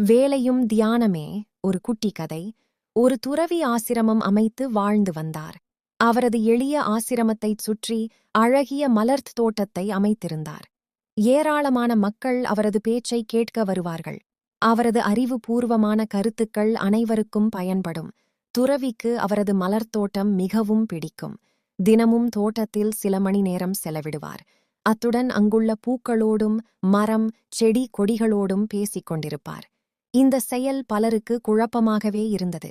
வேலையும் தியானமே ஒரு குட்டி கதை. ஒரு துறவி ஆசிரமம் அமைத்து வாழ்ந்து வந்தார். அவரது எளிய ஆசிரமத்தைச் சுற்றி அழகிய மலர்த் தோட்டத்தை அமைத்திருந்தார். ஏராளமான மக்கள் அவரது பேச்சை கேட்க வருவார்கள். அவரது அறிவுபூர்வமான கருத்துக்கள் அனைவருக்கும் பயன்படும். துறவிக்கு அவரது மலர்த்தோட்டம் மிகவும் பிடிக்கும். தினமும் தோட்டத்தில் சில மணி நேரம் செலவிடுவார். அத்துடன் அங்குள்ள பூக்களோடும் மரம் செடி கொடிகளோடும் பேசிக் கொண்டிருப்பார். இந்த செயல் பலருக்கு குழப்பமாகவே இருந்தது.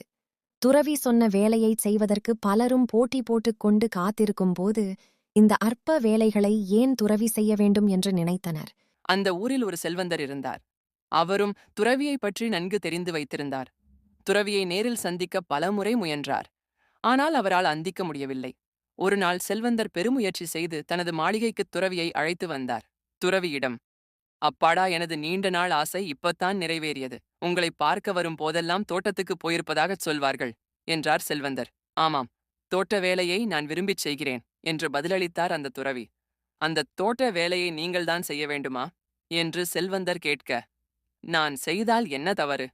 துறவி சொன்ன வேலையைச் செய்வதற்கு பலரும் போட்டி போட்டுக் கொண்டு காத்திருக்கும்போது இந்த அற்ப வேலைகளை ஏன் துறவி செய்ய வேண்டும் என்று நினைத்தனர்? அந்த ஊரில் ஒரு செல்வந்தர் இருந்தார். அவரும் துறவியைப் பற்றி நன்கு தெரிந்து வைத்திருந்தார். துறவியை நேரில் சந்திக்க பலமுறை முயன்றார். ஆனால் அவரால் அந்திக்க முடியவில்லை. ஒருநாள் செல்வந்தர் பெருமுயற்சி செய்து தனது மாளிகைக்கு துறவியை அழைத்து வந்தார். துறவியிடம் அப்பாடா எனது நீண்ட நாள் ஆசை இப்பத்தான் நிறைவேறியது. உங்களை பார்க்க வரும் போதெல்லாம் தோட்டத்துக்கு போயிருப்பதாகச் சொல்வார்கள் என்றார் செல்வந்தர். ஆமாம் தோட்ட வேலையை நான் விரும்பிச் செய்கிறேன் என்று பதிலளித்தார் அந்த துறவி. அந்த தோட்ட வேலையை நீங்கள்தான் செய்ய வேண்டுமா? என்று செல்வந்தர் கேட்க நான் செய்தால் என்ன தவறு?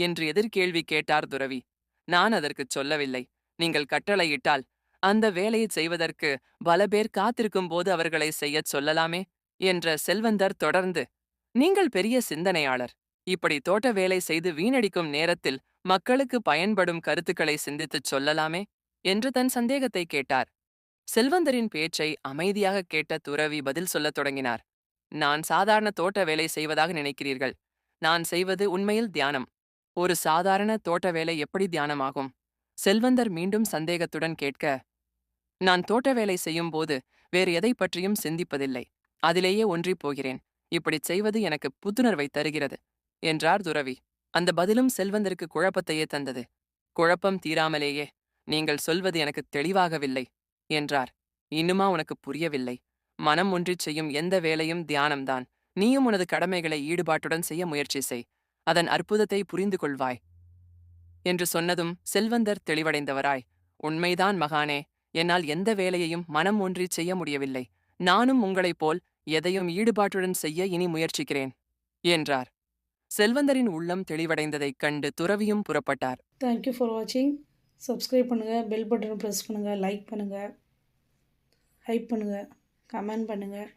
என்று எதிர்கேள்வி கேட்டார் துறவி. நான் அதற்குச் சொல்லவில்லை. நீங்கள் கட்டளையிட்டால் அந்த வேலையைச் செய்வதற்கு பல பேர் காத்திருக்கும் போது அவர்களை செய்யச் சொல்லலாமே? என்ற செல்வந்தர் தொடர்ந்து நீங்கள் பெரிய சிந்தனையாளர். இப்படி தோட்ட வேலை செய்து வீணடிக்கும் நேரத்தில் மக்களுக்கு பயன்படும் கருத்துக்களை சிந்தித்துச் சொல்லலாமே? என்று தன் சந்தேகத்தை கேட்டார். செல்வந்தரின் பேச்சை அமைதியாக கேட்ட துறவி பதில் சொல்லத் தொடங்கினார். நான் சாதாரண தோட்ட வேலை செய்வதாக நினைக்கிறீர்கள். நான் செய்வது உண்மையில் தியானம். ஒரு சாதாரண தோட்ட வேலை எப்படி தியானமாகும்? செல்வந்தர் மீண்டும் சந்தேகத்துடன் கேட்க நான் தோட்ட வேலை செய்யும்போது வேறு எதை பற்றியும் சிந்திப்பதில்லை. அதிலேயே ஒன்றிப் போகிறேன். இப்படிச் செய்வது எனக்கு புத்துணர்வை தருகிறது என்றார் துறவி. அந்த பதிலும் செல்வந்தருக்கு குழப்பத்தையே தந்தது. குழப்பம் தீராமலேயே நீங்கள் சொல்வது எனக்கு தெளிவாகவில்லை என்றார். இன்னுமா உனக்கு புரியவில்லை. மனம் ஒன்றிச் செய்யும் எந்த வேலையும் தியானம்தான். நீயும் உனது கடமைகளை ஈடுபாட்டுடன் செய்ய முயற்சி செய். அதன் அற்புதத்தை புரிந்து கொள்வாய் என்று சொன்னதும் செல்வந்தர் தெளிவடைந்தவராய். உண்மைதான் மகானே என்னால் எந்த வேலையையும் மனம் ஒன்றிச் செய்ய முடியவில்லை. நானும் உங்களைப் போல் எதையும் ஈடுபாட்டுடன் செய்ய இனி முயற்சிக்கிறேன் என்றார். செல்வந்தரின் உள்ளம் தெளிவடைந்ததைக் கண்டு துறவியும் புறப்பட்டார். தேங்க்யூ ஃபார் வாட்சிங் சப்ஸ்கிரைப் பண்ணுங்கள் பெல் பட்டனை ப்ரெஸ் பண்ணுங்கள் லைக் பண்ணுங்கள் ஹைப் பண்ணுங்கள் கமெண்ட் பண்ணுங்கள்